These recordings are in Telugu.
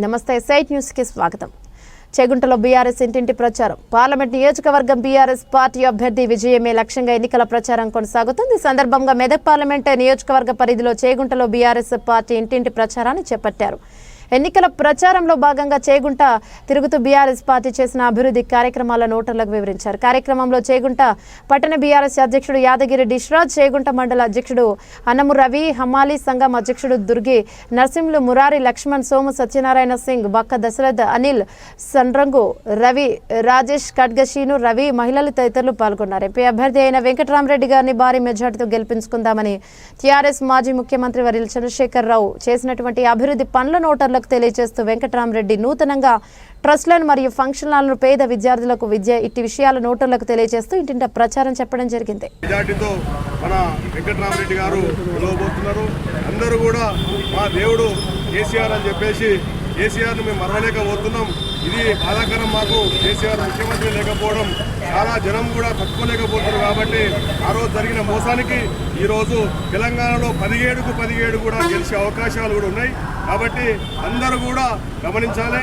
నమస్తే సైట్ న్యూస్కి స్వాగతం. చేగుంటలో బీఆర్ఎస్ ఇంటింటి ప్రచారం. పార్లమెంట్ నియోజకవర్గం బీఆర్ఎస్ పార్టీ అభ్యర్థి విజయమే లక్ష్యంగా ఎన్నికల ప్రచారం కొనసాగుతుంది. ఈ సందర్భంగా మెదక్ పార్లమెంట్ నియోజకవర్గ పరిధిలో చేగుంటలో బీఆర్ఎస్ పార్టీ ఇంటింటి ప్రచారాన్ని చేపట్టారు. ఎన్నికల ప్రచారంలో భాగంగా చేగుంట తిరుగుతూ బీఆర్ఎస్ పార్టీ చేసిన అభివృద్ధి కార్యక్రమాల నోటర్లకు వివరించారు. కార్యక్రమంలో చేగుంట పట్టణ బీఆర్ఎస్ అధ్యక్షుడు యాదగిరి డిష్రాజ్ చేగుంట మండల అధ్యక్షుడు అన్నము రవి హమాలీ సంఘం అధ్యక్షుడు దుర్గి నరసింహులు మురారి లక్ష్మణ్ సోము సత్యనారాయణ సింగ్ బక్క దశరథ్ అనిల్ సన్రంగు రవి రాజేష్ ఖడ్గశీను రవి మహిళలు తదితరులు పాల్గొన్నారు. ఎంపీ అభ్యర్థి అయిన వెంకటరామరెడ్డి గారిని భారీ మెజార్టీతో గెలిపించుకుందామని టీఆర్ఎస్ మాజీ ముఖ్యమంత్రి వరిల్ చంద్రశేఖర్ రావు చేసినటువంటి అభివృద్ధి పనులను ఓటర్లకు తెలియజేస్తూ వెంకటరామరెడ్డి నూతనంగా ట్రస్ట్లను మరియు ఫంక్షన్లను పేద విద్యార్థులకు విద్య ఇట్టి విషయాలను నోటర్లకు తెలియజేస్తూ ఇంటింట ప్రచారం చెప్పడం జరిగింది. మెజార్టీతో మన వెంకటరామరెడ్డి గారు అందరూ కూడా మా దేవుడు కేసీఆర్ అని చెప్పేసి కేసీఆర్ను మేము మరవలేకపోతున్నాం ఇది బాధాకరం మాకు. కేసీఆర్ ముఖ్యమంత్రి లేకపోవడం చాలా జనం కూడా పట్టుకోలేకపోతున్నారు కాబట్టి ఆ రోజు జరిగిన మోసానికి ఈరోజు తెలంగాణలో పదిహేడుకు పదిహేడు కూడా గెలిచే అవకాశాలు కూడా ఉన్నాయి. కాబట్టి అందరూ కూడా గమనించాలి.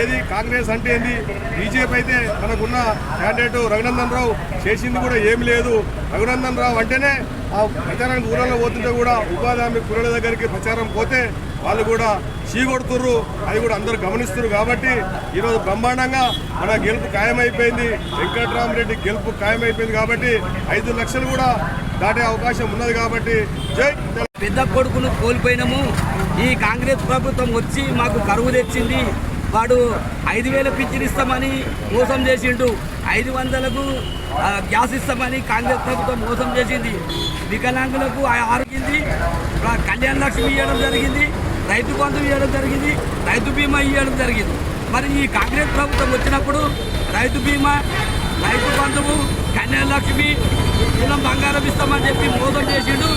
ఏది కాంగ్రెస్ అంటే ఏంది? బీజేపీ అయితే మనకున్న క్యాండిడేట్ రఘునందన్ రావు చేసింది కూడా ఏమి లేదు. రఘునందన్ రావు అంటేనే ఆ ప్రచారానికి ఊళ్ళలో పోతుంటే కూడా ఉపాధి హామీ కుర్రల దగ్గరికి ప్రచారం పోతే వాళ్ళు కూడా చీకొడుతుర్రు అది కూడా అందరూ గమనిస్తున్నారు కాబట్టి ఈరోజు బ్రహ్మాండంగా మన గెలుపు ఖాయమైపోయింది. వెంకట్రామరెడ్డి గెలుపు ఖాయమైపోయింది కాబట్టి ఐదు లక్షలు కూడా దాటే అవకాశం ఉన్నది కాబట్టి జై పెద్ద కొడుకును కోల్పోయినాము. ఈ కాంగ్రెస్ ప్రభుత్వం వచ్చి మాకు కరువు తెచ్చింది. వాడు ఐదు వేల పింఛన్ ఇస్తామని మోసం చేసిండు. ఐదు వందలకు గ్యాస్ ఇస్తామని కాంగ్రెస్ ప్రభుత్వం మోసం చేసింది. వికలాంగులకు ఆ- కళ్యాణ లక్ష్మి ఇవ్వడం జరిగింది. రైతు బంధు ఇవ్వడం జరిగింది రైతు బీమా ఇవ్వడం జరిగింది. మరి ఈ కాంగ్రెస్ ప్రభుత్వం వచ్చినప్పుడు రైతు బీమా రైతు బంధువు కన్యాలక్ష్మి కులం బంగారం ఇస్తామని చెప్పి మోసం చేసిండు.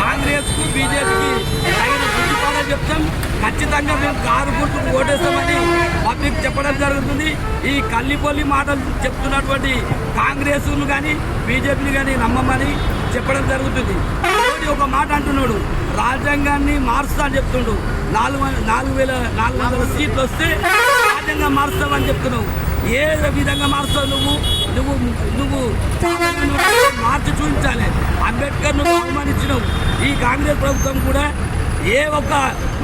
కాంగ్రెస్కు బీజేపీకి తగిన గుర్తుపాలని చెప్తాం. ఖచ్చితంగా మేము కారు గుర్తుకు ఓటేస్తామని పబ్లిక్ చెప్పడం జరుగుతుంది. ఈ కల్లిపల్లి మాటలు చెప్తున్నటువంటి కాంగ్రెస్ను కానీ బీజేపీని కానీ నమ్మమని చెప్పడం జరుగుతుంది. ఒక మాట అంటున్నాడు. రాజ్యాంగాన్ని మారుస్తా అని చెప్తుండు. నాలుగు నాలుగు వేల నాలుగు వందల సీట్లు వస్తే రాజ్యాంగం మారుస్తామని చెప్తున్నావు. ఏ విధంగా మారుస్తావు నువ్వు? నువ్వు నువ్వు మార్చి చూపించాలి. అంబేద్కర్ నువ్వు అవమానించినావు. ఈ కాంగ్రెస్ ప్రభుత్వం కూడా ఏ ఒక్క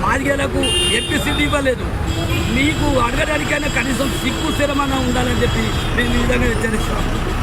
మాదిగేలకు ఎంపీ సీట్ ఇవ్వలేదు. నీకు అడగడానికైనా కనీసం సిగ్గు స్థిరమన్నా ఉండాలని చెప్పి నేను ఈ విధంగా హెచ్చరిస్తున్నాను.